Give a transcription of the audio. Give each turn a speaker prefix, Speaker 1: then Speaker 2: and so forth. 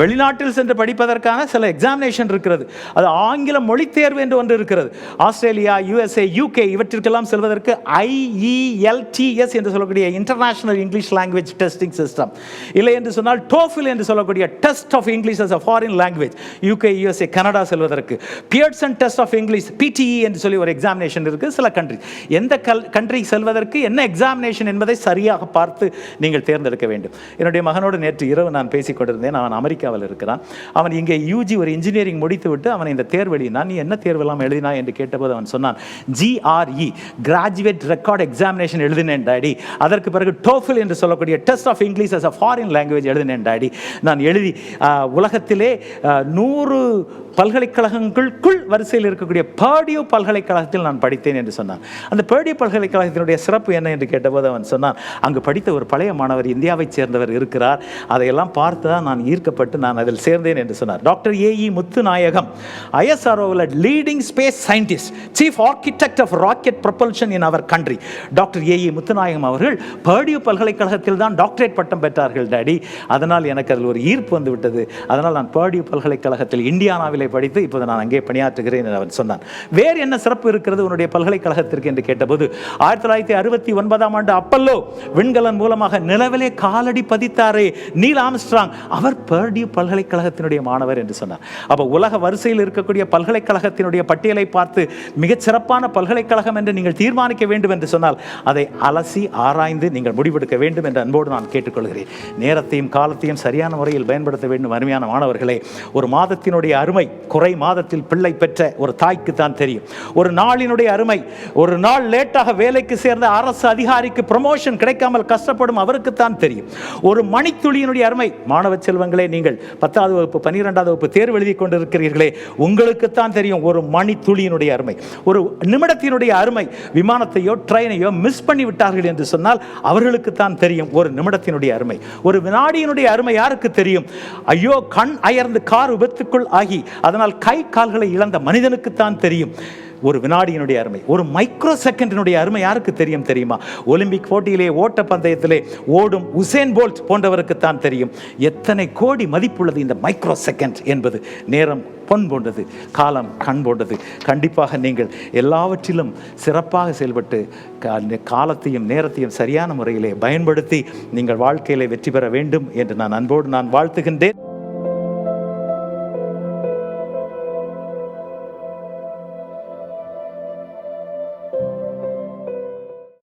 Speaker 1: வெளிநாட்டில் சென்று படிப்பதற்கான சில எக்ஸாமினேஷன் இருக்கிறது. அது ஆங்கில மொழி தேர்வு என்று ஒன்று இருக்கிறது. ஆஸ்திரேலியா யுஎஸ்ஏ யூகே இவற்றிற்கெல்லாம் செல்வதற்கு ஐஇஎல்டிஎஸ் என்று சொல்லக்கூடிய international English language testing system இல்லை என்று சொன்னால் டோஃபில் என்று சொல்லக்கூடிய test of English as a foreign language UK USA Canada செல்வதற்கு. Pearson test of English PTE என்று சொல்லி ஒரு எக்ஸாமினேஷன் இருக்குது சில கண்ட்ரி எந்த கல் கண்ட்ரி செல்வதற்கு என்ன எக்ஸாமினேஷன் என்பதை சரியாக பார்த்து நீங்கள் தேர்ந்தெடுக்க வேண்டும். என்னுடைய மகனோடு நேற்று இரவு நான் பேசிக் கொண்டிருந்தேன். அவன் அமெரிக்காவில் இருக்கிறான். அவன் இங்கே யூஜி ஒரு இன்ஜினியரிங் முடித்து விட்டு அவன் இந்த தேர்வு எழுதினான் நீ என்ன தேர்வெல்லாம் எழுதினா என்று கேட்டபோது அவன் சொன்னான் ஜிஆர்இ கிராஜுவேட் ரெக்கார்ட் எக்ஸாமினேஷன் எழுதினேன் டாடி. அதற்கு பிறகு டோஃபில் என்று சொல்லக்கூடிய test of English as a foreign language எழுதினேன் டாடி. நான் எழுதி உலகத்திலே நூறு பல்கலைக்கழகங்களுக்குள் வரிசையில் இருக்கக்கூடிய பேர்டியூ பல்கலைக்கழகத்தில் நான் படித்தேன் என்று சொன்னான். அந்த பேர்டியூ பல்கலைக்கழகத்தினுடைய சிறப்பு என்ன என்று கேட்டபோது அவன் சொன்னான் அங்கு படித்த ஒரு பழைய மாணவர் இந்தியாவைச் சேர்ந்தவர் இருக்கிறார். அதையெல்லாம் பார்த்து தான் நான் ஈர்க்கப்பட்டு நான் அதில் சேர்ந்தேன் என்று சொன்னார். Doctor A E Muthunayagam ஐஎஸ்ஆர்ஓவில் leading space scientist chief architect of rocket propulsion in our country doctor A E Muthunayagam அவர்கள் பேர்டியூ பல்கலைக்கழகத்தில் தான் டாக்டரேட் பட்டம் பெற்றார்கள் டாடி. அதனால் எனக்கு அதில் ஒரு ஈர்ப்பு வந்து விட்டது. அதனால் நான் பேர்டியூ பல்கலைக்கழகத்தில் இந்தியானாவிலே படித்து இப்போது நான் அங்கே பணியாற்றுகிறேன் என்று அவன் சொன்னான். வேறு என்ன சிறப்பு இருக்கிறது உன்னுடைய பல்கலைக்கழகத்திற்கு என்று கேட்டபோது ஆயிரத்தி தொள்ளாயிரத்தி அறுபத்தி ஒன்பதாம் ஆண்டு அப்பல்லோ விண்கலன் மூலமாக நிலவிலே காலடி பதித்தாரே நீல் ஆம்ஸ்ட்ராங். அவர் பேர்டியூ பல்கலைக்கழகத்தினுடைய மாணவர் என்று சொன்னார். அப்போ உலக வரிசையில் இருக்கக்கூடிய பல்கலைக்கழகத்தினுடைய பட்டியலை பார்த்து மிகச் சிறப்பான பல்கலைக்கழகம் என்று நீங்கள் தீர்மானிக்க வேண்டும் என்று சொன்னால் அதை அலசி ஆராய்ந்து நீங்கள் முடிவெடுக்க வேண்டும் என்று அன்போடு நான் கேட்டுக்கொள்கிறேன். நேரத்தையும் காலத்தையும் சரியான முறையில் பயன்படுத்த வேண்டும் அருமையான மாணவர்களே. ஒரு மாதத்தினுடைய அருமை குறை மாதத்தில் பிள்ளை பெற்ற ஒரு தாய்க்கு தான் தெரியும். ஒரு நாளினுடைய அருமை ஒரு நாள் லேட்டாக வேலைக்கு சேர்ந்த அரசு அதிகாரிக்கு ப்ரமோஷன் கிடைக்காமல் கஷ்டப்படும் அவருக்கு தான் தெரியும். ஒரு மணித்துளியினுடைய அருமை மாணவ செல்வங்களே நீங்கள் பத்தாவது வகுப்பு பன்னிரெண்டாவது வகுப்பு தேர்வு எழுதி கொண்டிருக்கிறீர்களே உங்களுக்குத்தான் தெரியும் ஒரு மணித்துளியினுடைய அருமை. ஒரு நிமிடத்தினுடைய அருமை. விமானத்தையோ ட்ரெயினையோ மிஸ் பண்ணி விட்டார்கள் என்று சொன்னால் அவர்களுக்குத்தான் தெரியும் ஒரு நிமிடத்தினுடைய அருமை. ஒரு வினாடியினுடைய அருமை யாருக்கு தெரியும்? ஐயோ கண் அயர்ந்து கார் விபத்துக்குள் ஆகி அதனால் கை கால்களை இழந்த மனிதனுக்குத்தான் தெரியும். ஒரு வினாடியினுடைய அருமை ஒரு மைக்ரோ செகண்டினுடைய அருமை யாருக்கு தெரியும் தெரியுமா? ஒலிம்பிக் போட்டியிலே ஓட்ட பந்தயத்திலே ஓடும் உசேன் போல்ட் போன்றவருக்கு தான் தெரியும். எத்தனை கோடி மதிப்புள்ளது இந்த மைக்ரோ செகண்ட் என்பது. நேரம் பொன் போன்றது காலம் கண் போன்றது. கண்டிப்பாக நீங்கள் எல்லாவற்றிலும் சிறப்பாக செயல்பட்டு காலத்தையும் நேரத்தையும் சரியான முறையிலே பயன்படுத்தி நீங்கள் வாழ்க்கையிலே வெற்றி பெற வேண்டும் என்று நான் அன்போடு நான் வாழ்த்துகின்றேன்.